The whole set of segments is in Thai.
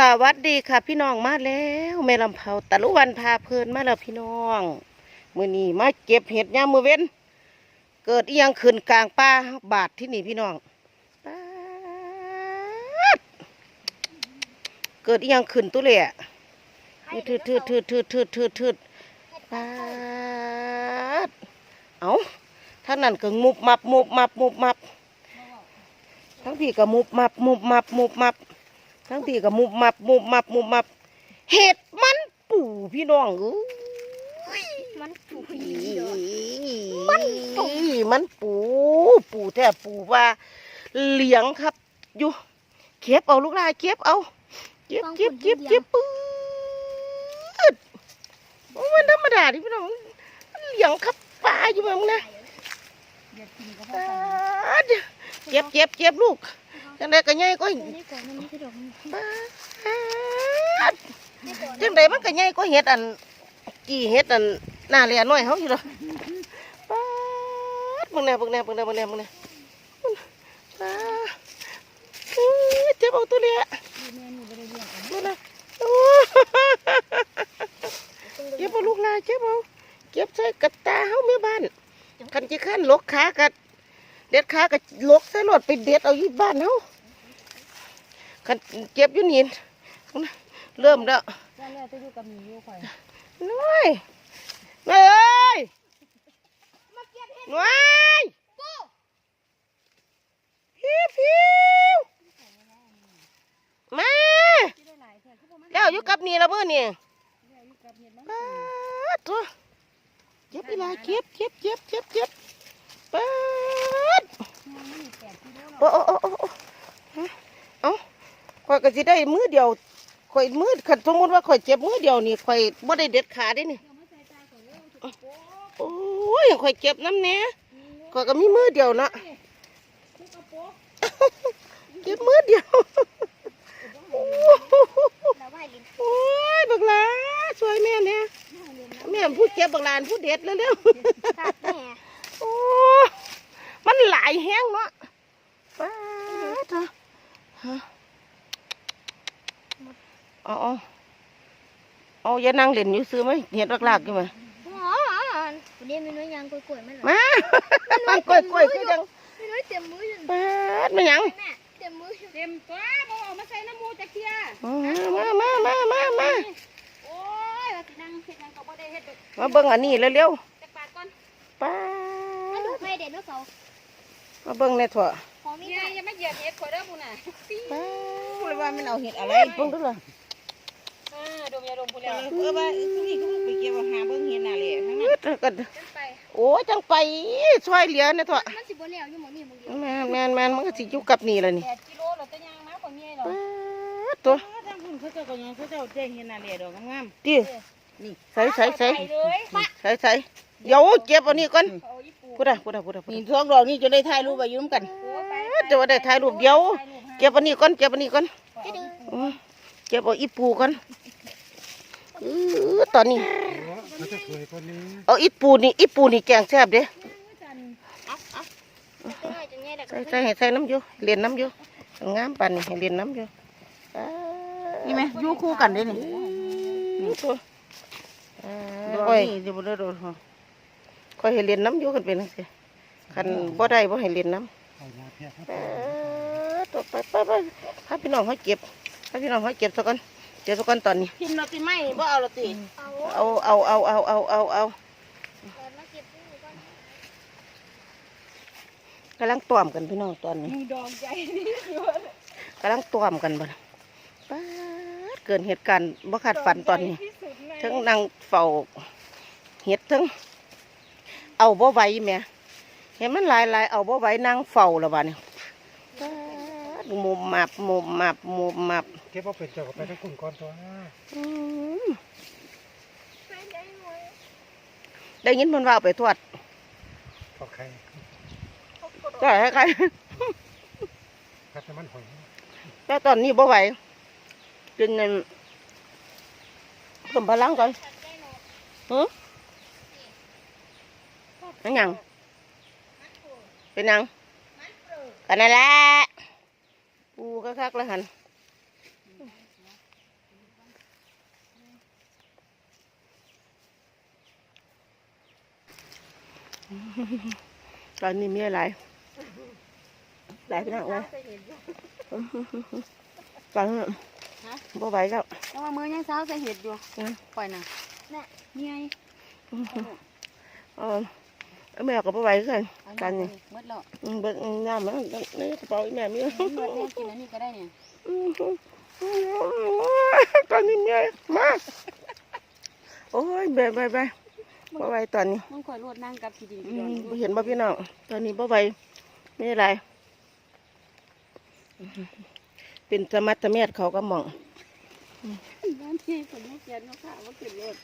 สวัสดีค่ะพี่น้องมาแล้วแม่ลำเผาตะลุวันพาเพลินมาแล้วพี่น้องมือนี้มาเก็บเห็ดยามมือเว้น เกิดอียังขึ้นกลางป่าบาดที่นี่พี่น้องเกิดอียังขึ้นตุเล่ทืดทืดทืดทืดทืดทืดทืดปาดเอาท่างนั้นก็มุบมับมุบมับมุบมับทั้งพี่ก็มุบมับมุบมับมุบมับ ทั้งพี่ก็มุบมับมุบมับมุบมับ เห็ดมันปู่พี่น้องเอ้ยมันถูกมันปู่มันปู่ปู่แท้ปู่ว่าเหลียงครับอยู่เก็บเอาลูกหลานเก็บเอาเก็บเก็บเก็บเก็บปื๊ดโอ้มันธรรมดาที่พี่น้องมันเหลียงครับปลาอยู่แบบนี้นะป๊าดเก็บเก็บเก็บลูก จังไดก็ใหญ่ก็นี่ก่อนมันนี่คือดอกป๊าดจังไดมันก็ใหญ่ก็เห็ดอันกี่เห็ดอันหน้าเลียน้อยเฮาอยู่ดอกป๊าดมึงแน่มึงแน่มึงแน่มึงแน่มึงแน่ป๊าดเอ้ยเจ็บเอาตัวเลียแม่นี่บ่ได้เลี้ยงกันมึงนะโอ้เก็บเอาลูกหลานเก็บเอาเก็บใส่กระตาเฮาแม่บ้านคันจิคันลกขากัด เด็ดขากัดลกใส่รถไปเด็ดเอาอยู่บ้านเฮาคันเก็บอยู่นี่พุ่นน่ะเริ่มแล้วแล้วแล้วจะอยู่กับมีอยู่ข่อยน้อยน้อยเอ้ยน้อยพิวพิวมาที่ได้หลายแท้คือบ่มันแล้วอยู่กับนี่ละเพื่อนนี่แล้วอยู่กับเห็ดมันป๊าดตัวเจ็บอีหลาเจ็บเจ็บเจ็บเจ็บเจ็บป๊าดมันมีแปดกิ โอ้โอ้โอ้โอ้โอ้ฮะเอ้าข่อยก็สิได้มือเดียวข่อยมือขันสมมติว่าข่อยเจ็บมือเดียวนี่ข่อยบ่ได้เด็ดขาได้นี่ยวมาใส่ตาก่อนเร็วถูกโอ้ยข่อยเจ็บน้ำเนี้ยข่อยก็มีมือเดียวนะเก็บมือเดียวแล้วว่าลิ้นโอ้ยบักลาสวยแม่เนี่ยแม่พูดเก็บบักลานพูดเด็ดแล้วเร็ว ตัดแม่ โอ้มันหลายแห้งเนาะป้าดเถอะฮะเอาเอาเอาอย่านั่งเล่นอยู่ซื้อไหมเห็ดหลักๆอยู่ไหมอ๋อวันนี้มีน้อยยางกล้วยๆมันเหรอมากล้วยกล้วยๆคือจังมีน้อยเต็มมืออยู่ป้าดไม่ยังเต็มมือเต็มตัวบ่เอามาใส่น้ำมูจักเทียมามามามามาโอ้ยนั่งเฮ็ดหยังก็บ่ได้เฮ็ดมาเบิ่งอันนี้เร็วๆจักปากก่อนป้าดูดไปเด็ดนกเขา มาเบิ่งในถั่วของมีค่ะอย่ามาเหยียบเฮ็ดข่อยเด้อพุ่นน่ะป้าพูดเลยว่ามันเอาเห็ดอะไรดเบิ่งดูล่ะอ่าดมยาดมพุ่นแล้วเออว่าคือนี่คือไปเก็บหาเบิ่งเห็ดน่ะแหละทั้งนั้นอึดก็จังไปโอ้ยจังไปช่วยเหลือในถั่วมันสิบ่แล้วอยู่หม้องนี้หม้องเดียวแม่นแม่นแม่นมันก็สิอยู่กับนี่แหละนี่8กิโลแล้วจะย่างมาข่อยมีเหรอป๊าดตัวทางคุณเขาเจ้าก็ยังเขาเจ้าได้เห็ดน่ะแหละดอกงามดิใส่ใส่ใส่ไปเลยมาใส่ใส่เดี๋ยวเก็บอันนี้ก่อนเอาอีปู พูดอะพูดอะพูดอะพูดนี่อะทองดอกนี่จะได้ถ่ายรูปไว้อยู่นำกันโอ้ไปจะว่าได้ถ่ายรูปเดียวเก็บอันนี้ก่อนเก็บอันนี้ก่อนให้ดูอืมเก็บเอาอีปูก่อนอือตอนนี้เขาจะเคยคนนี้เอาอีปูนี่อีปูนี่แกงแซ่บเด้จันเอาเอาจังไงจังไงแล้วใส่ใส่ให้ใส่น้ำอยู่เรียนน้ำอยู่งามปานนี่ให้เรียนน้ำอยู่ป๊าดนี่ไหมอยู่คู่กันเด้นี่นี่ตัวอ่าดอกค่อยนี่จะบ่ได้ดอกฮะค่ อยให้เรียนน้ำอยู่กันเป็นจังซี่คันบ่ได้บ่ให้เรียนน้ำเอายาเพียครับเออตัวไปไปไปให้พี่น้องเขาเก็บให้พี่น้องเขาเก็บสักก่อนเก็บสักก่อนตอนนี้กินเราติไม้บ่เอาเราติเอาเอาเอาเอาเอาเอาเอาเอาแล้วมาเก็บปูก่อนกำลังต้วมกันพี่น้องตอนนี้มีดอกใหญ่นี่กำลังต้วมกันบ่ล่ะป๊าดเกินเหตุการณ์บ่คาดฝันตอนนี้ทั้งนั่งเฝ้าเห็ดทั้ง เอาบ่ไหวแหม่เห็นมันหลายหลายเอาบ่ไหวนั่งเฝ้าแล้วบ้านี้ป๊าดมุมมับมุมมับมุมมับเก็บเอาเป็นเจ้าก็ไปทั้งคุณก่อนตัวนะอืมได้ยินมันว่าเอาไปทอดขอใครก็ให้ใครคัดน้ำมันหอยแต่ตอนนี้บ่ไหวกินเงินเพิ่มพลังก่อนหือเป็ นั่งยัง เป็นยังกันนั่นแหละปูก็คักแล้วหันตอนนี้มีอะไรหลายพี่น้องเลยตอนนี้บ่ไหวแล้วแล้วว่ามือยังเช้าใส่เห็ดอยู่ปล่อยหนะเนี่เมียเออ แม่ก็บ่ไหวคือกันเอากันหมนี่ดหมดแล้วอืมเบิ่งน้ำมันในกระเป๋าอีแม่มีหมดแล้วกินอันนี้ก็ได้เนี่ยตอนนี้เมียมาโอ้ยเบะเบะเบะบ่ไหวตอนนี้มึงคอยรวดนั่งกับขี้ดินอืขี้ดอนมอยู่บ่เห็นบ่พี่น้องตอนนี้บ่ไหวไม่อะไรเป็นสมัตเมียดเขาก็มองน้ำที่ผมไม่เกียนเขาข่าวว่าขึ้นรถ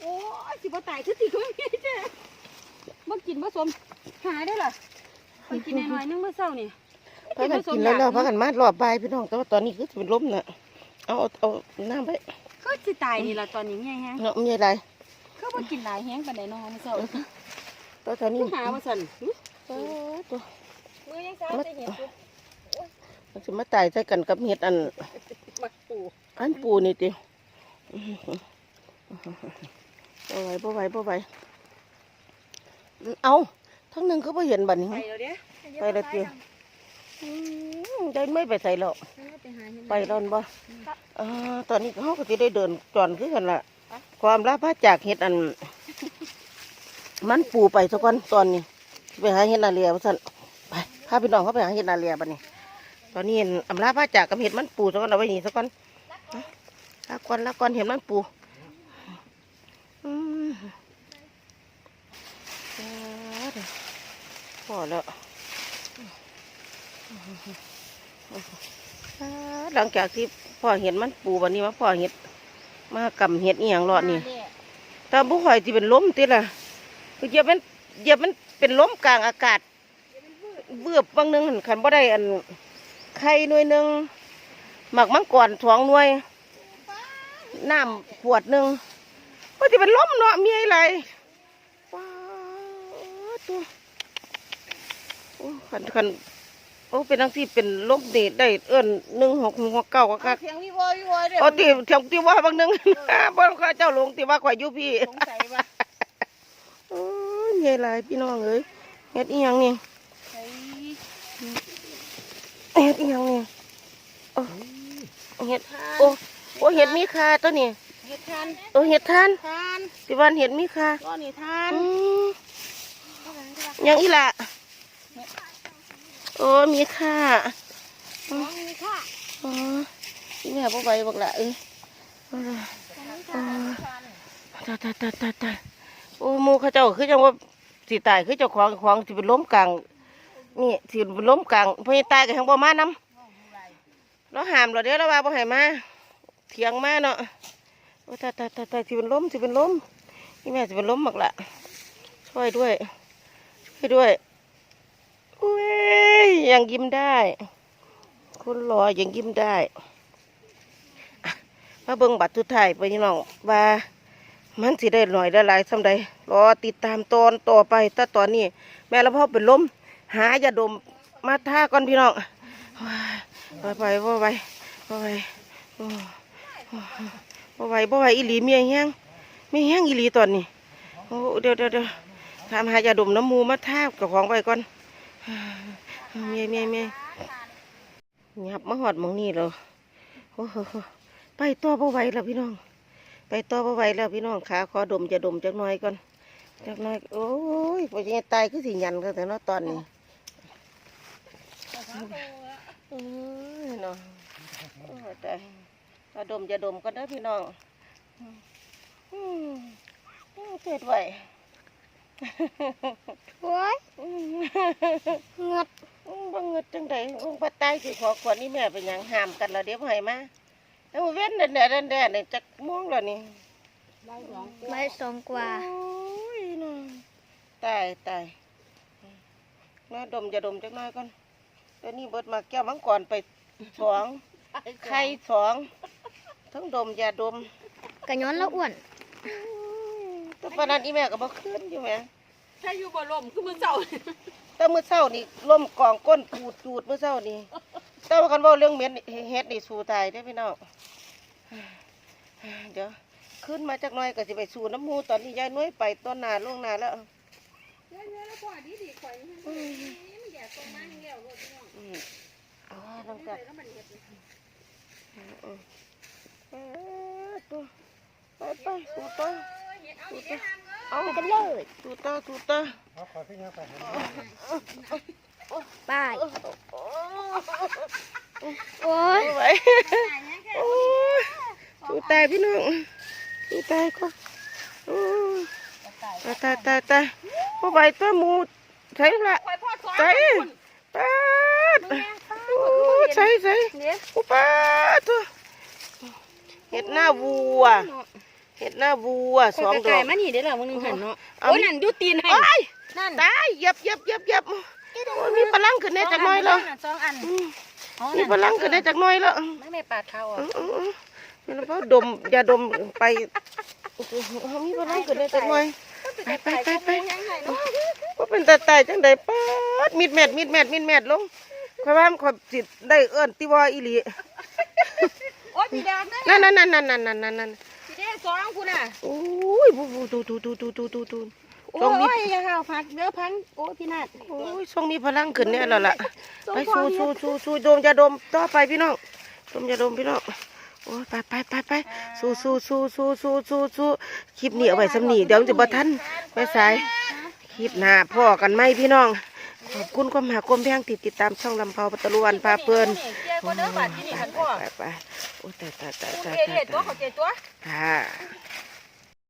โอ้ยสิบ่ตายทุกทีก็ไม่มีเจ้ บ่กินบ่สมหาได้ล่ะไปกินหน่อยๆนึงเมื่อเช้านี่พากันกินแล้วแล้วพากันมารอบบ่ายพี่น้องแต่ว่าตอนนี้คือสิเป็นลมน่ะเอาเอาเอาน้ำไปก็สิตายนี่ล่ะตอนนี้เมียแฮงเนาะมีอะไรเขาบ่กินหลายแฮงปานใดเนาะเมื่อเช้าตัวตอนนี้หาว่าซั่นเออตัวมือยังสาวใส่เห็ดอยู่มันสิมาตายใส่กันกับเห็ดอันบักปูอันปูนี่ติบ่ไหวบ่ไหวบ่ไหว เอาทั้งหนึ่งเขาบ่เห็นบัดนี้ ไปแล้วเด้ไปแล้วเตี้ยอืมได้ไม่ไปใส่หรอกไปหาเห็ดไปรอนบ่เออตอนนี้เขาก็จะได้เดินจอนคือกันละความลาพาจากเห็ดอัน มันปูไปสักวันตอนนี้ ไปหาเห็ดนาเรียว่าสั่นไปพาพี่น้องเขาไปหาเห็ดนาเรียบัดนี้ ตอนนี้อำลาพาจากกับเห็ดมันปูสักวันเอาไว้นี่สักวันลาก่อนลาก่อนเห็ดมันปูอืม พอแล้วอ่าหลังจากที่พ่อเห็นมันปูวันนี้มาพ่อเห็ดมากำเห็ดอีหยังรอดนี่แต่บุข่อยที่เป็นล้มติล่ะคือเหยียบมันเหยียบมันเป็นล้มกลางอากาศเบือบบางหนึงหั่นคันบ่ได้อันไข่หน่วยหนึงหมักมังกรสองหน่วยน้ำขวดหนึ่งก็ที่เป็นล้มเนาะมีอะไรว้าวตัว โอ้คันคันโอ้เป็นทั้งที่เป็นลมนี่ได้เอิ้นหนึ่งหกหกเก้าก็คักเสียงวิวอวิวอเด้อโอ้ตีเถียงตีว่าบางหนึงบ่ข้าเจ้าหลงตีว่าข่อยอยู่พี่สงสัยว่าโอ้ยใหญ่หลายพี่น้องเอ้ยเฮ็ดอีหยังนี่ไอ้เฮ็ดอีหยังนี่โอ้เฮ็ดโอ้โอ้เฮ็ดมีค่าตัวนี้เฮ็ดทานโอ้เฮ็ดทานทานที่บ้านเฮ็ดมีค่าก็นี่ทานอืมหยังอีหล่ะ โอ้มีค่าของมีค่าอ๋อที่แม่บ่ไหวบักละเอ้ยเอาล่ะอ๋อตายตายตายตายตายโอ้หมูเขาเจ้าคือจังว่าสิตายคือเจ้าของของสิเป็นล้มกลางนี่สิเป็นล้มกลางเพราะตายก็ทั้งบ่มานํเราห้ามเราเดี๋ยวเราว่าบ่ให้มาเถียงมาเนาะโอ้ตายตายตายตายสิเป็นล้มสิเป็นล้มนี่แม่สิเป็นล้มบักละช่วยด้วยช่วยด้วยอุ้ ยยังยิ้มได้คนรอยังยิ้มได้อะมาเบิ่งบัตรทุดท้ายไปพี่น้องว่า มันสิได้หน่อยได้หลายสำใดรอติดตามตอนต่อไปแต่ตอนนี้ แม่ละพ่อเป็นลมหายาดมมาท่าก่อนพี่น้องว้าไปไปว่าไปว่าไปโอ้ว่าไปว่าไปอีหลีเมียแห้งเมียแห้งอีหลีตอนนี้โอ้เดี๋ยวเดี๋ยวเดี๋ยวทำหายาดมน้ำมูมาท่ากับของไปก่อน เมียเมียเมียยับมาหอดมองนี่แล้วโอ้โหไปต่อบ่ไหวแล้วพี่น้อง ไปต่อบ่ไหวแล้วพี่น้องขาขอดมจะดมจักน่อยก่อนจักน่อยโอ้ยพอจะตายคือสิหยันกันแต่เนาะตอนนี้โอ้ยเนาะโอ้ยตายเอาดมจะดมก่อนเด้อพี่น้องอืมเกิดไหว โอ้ยอืมเงือดอืมบ่เงิดจังไดอุ้งปัดใต้สิขอขวดนี่แม่เป็นหยังห้ามกันแล้วเดี๋ยวบ่ให้มาเอาเว้นแดดๆแดดๆนี่จักม่วงแล้วนี่ใบสองกว่าโอ้ยน่ะตายตายน่าดมจะดมจักหน่อยก่อนเดี๋ยวนี้เบิดมาแก้วมังกรไปสองไข่สองทั้งดมยาดมกะย้อนแล้วอ้วน แตัวปานนั้นอีแม่ก็บ่ขึ้นอยู่แม่ถ้าอยู่บ่ลมคือมื้อเช้าแต่มื้อเช้านี่ล่มกองก้นปูดจูดมื้อเช้านี่แต่ว่ากันเว้าเรื่องเหม็นเฮ็ดนี่สู้ตายเด้อพี่น้องเดี๋ยวขึ้นมาจากหน้อยก็สิไปสู่น้ำหมูตอนนี้ยายน้อยไปต้นนาล่วงหนาแล้วเฮ้ยเฮ้ยแล้วพ่อดีดีข่อยมันมันแย่ตรงมาอย่างเงี้ยรถพี่น้องอืมเอ๋อต้ตั้องงแต่แต่แล้วมันเห็ดเออตัว ไปไปตูตาเห็ดเอาเห็ดทำเออเอากันเลยตูตาตูตาเอาขอพี่ยังไปเห็นไปโอ้ยเอาไว้โอ้ยตูตายพี่น้องตูตายก็โอ้ยตายตายตายตายพอใบตัวหมูใช่ละข่อยพ่อสอนใช่ปาดโอ้ยใช่ใช่เดี๋ยวอุปาตัวเห็ดหน้าวัว เห็ดหน้าวัวสองดอกมานี่ได้หรอมึงนึงหันเนาะเอาโอ้ยนั่นดูตีนให้โอ้ยนั่นตายเหย็บเหย็บเหย็บเหย็บโอ้ยมีพลังขึ้นได้จากหน้อยแล้วสองอันอืมมีพลังขึ้นได้จากหน้อยแล้วไม่ไม่ปาดเขาอะอืมอืมอืมนี่แล้วก็ดมอย่าดมไปเขามีพลังขึ้นได้จากหน้อยไปไปไปไปว่าเป็นตาตายจังใดป๊าดมิดแมดมิดแมดมิดแมดลงข่อยว่ามันข่อยสิได้เอิ้นติวออีหลีโอ้ยพี่แดงนะนั่นนั่นนั่นนั่นนั่นนั่นนั่ นพี่สองคุณอะโอ้ยบูบูตูตูตูตูตูตูตูโอ้ต้องมียอย่าข้าวพักเดี๋ยพังโอ้พี่นาดโอ้ยช่วงมีพลังขึ้นเนี่ยแล้วล่ะไปสู้สู้สู้สู้ดมยาดมต่อไปพี่น้องดมยาดมพี่น้องโอ้ยไปไปไปไปสู้สู้สู้สู้สู้สู้สู้คลิปนี้เอาไว้สำนีเดี๋ยวจะบ่ทันไปสายคลิปหน้าพ่อกันไหมพี่น้อง ขอบคุณความหากรมแพงติดติดตามช่องลำเพาปัตตลวันพาเพลินไปไปโอ้ยตายตายตายคุณตายเอเรียตัวตายเขาเจตัวค่ะ